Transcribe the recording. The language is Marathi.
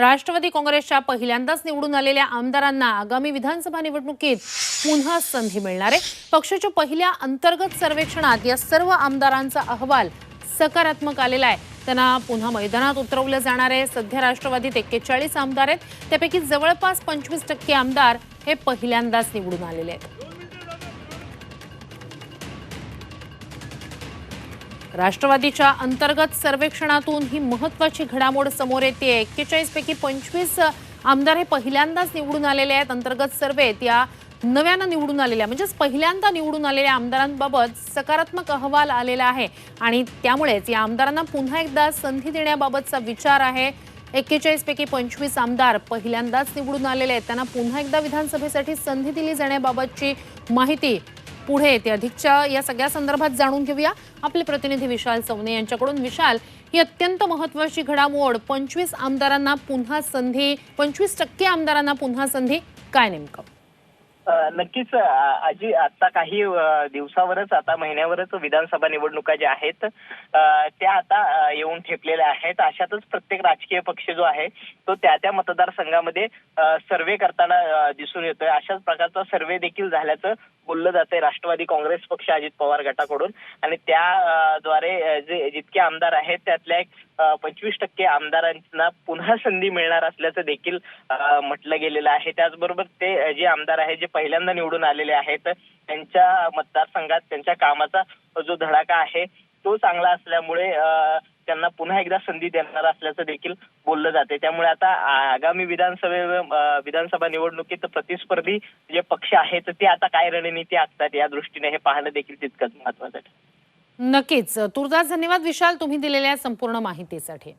राष्ट्रवादी काँग्रेसच्या पहिल्यांदाच निवडून आलेल्या आमदारांना आगामी विधानसभा निवडणुकीत पुन्हा संधी मिळणार आहे. पक्षाच्या पहिल्या अंतर्गत सर्वेक्षणात या सर्व आमदारांचा अहवाल सकारात्मक आलेला आहे. त्यांना पुन्हा मैदानात उतरवलं जाणार आहे. सध्या राष्ट्रवादीत एक्केचाळीस आमदार आहेत. त्यापैकी जवळपास पंचवीस टक्के आमदार हे पहिल्यांदाच निवडून आलेले आहेत. राष्ट्रवादीच्या अंतर्गत सर्वेक्षणातून ही महत्वाची घडामोड समोर येते एक्केचाळीस पैकी पंचवीस आमदार हे पहिल्यांदाच निवडून आलेले आहेत. अंतर्गत सर्वेत या नव्यानं निवडून आलेल्या म्हणजेच पहिल्यांदा निवडून आलेल्या आमदारांबाबत सकारात्मक अहवाल आलेला आहे. आणि त्यामुळेच या आमदारांना पुन्हा एकदा संधी देण्याबाबतचा विचार आहे. एक्केचाळीस पैकी पंचवीस आमदार पहिल्यांदाच निवडून आलेले आहेत. त्यांना पुन्हा एकदा विधानसभेसाठी संधी दिली जाण्याबाबतची माहिती पुढे येते. अधिकच्या या सगळ्या संदर्भात जाणून घेऊया. आपले प्रतिनिधी विशाल चौने यांच्याकडून. विशाल ही अत्यंत महत्वाची घडामोड पंचवीस आमदारांना पुन्हा संधी पंचवीस टक्के आमदारांना पुन्हा संधी काय नेमकं? नक्कीच आजी आता काही दिवसावरच आता महिन्यावरच विधानसभा निवडणुका ज्या आहेत त्या आता येऊन ठेपलेल्या आहेत. अशातच प्रत्येक राजकीय पक्ष जो आहे तो त्या त्या मतदारसंघामध्ये सर्वे करताना दिसून येतोय. अशाच प्रकारचा सर्वे देखील झाल्याचं बोललं जातंय राष्ट्रवादी काँग्रेस पक्ष अजित पवार गटाकडून. आणि त्या द्वारे जे जितके आमदार आहेत त्यातल्या एक पंचवीस टक्के आमदारांना पुन्हा संधी मिळणार असल्याचं देखील म्हटलं गेलेलं आहे. त्याचबरोबर ते जे आमदार आहेत जे पहिल्यांदा निवडून आलेले आहेत त्यांच्या मतदारसंघात त्यांच्या कामाचा जो धडाका आहे तो चांगला असल्यामुळे त्यांना पुन्हा एकदा संधी देणार असल्याचं देखील बोललं जाते. त्यामुळे आता आगामी विधानसभे विधानसभा निवडणुकीत प्रतिस्पर्धी जे पक्ष आहेत ते आता काय रणनीती आखतात या दृष्टीने हे पाहणं देखील तितकंच महत्वाचं आहे. नक्कीच. तुर्तास धन्यवाद. विशाल तुम्ही दिलेल्या संपूर्ण माहितीसाठी.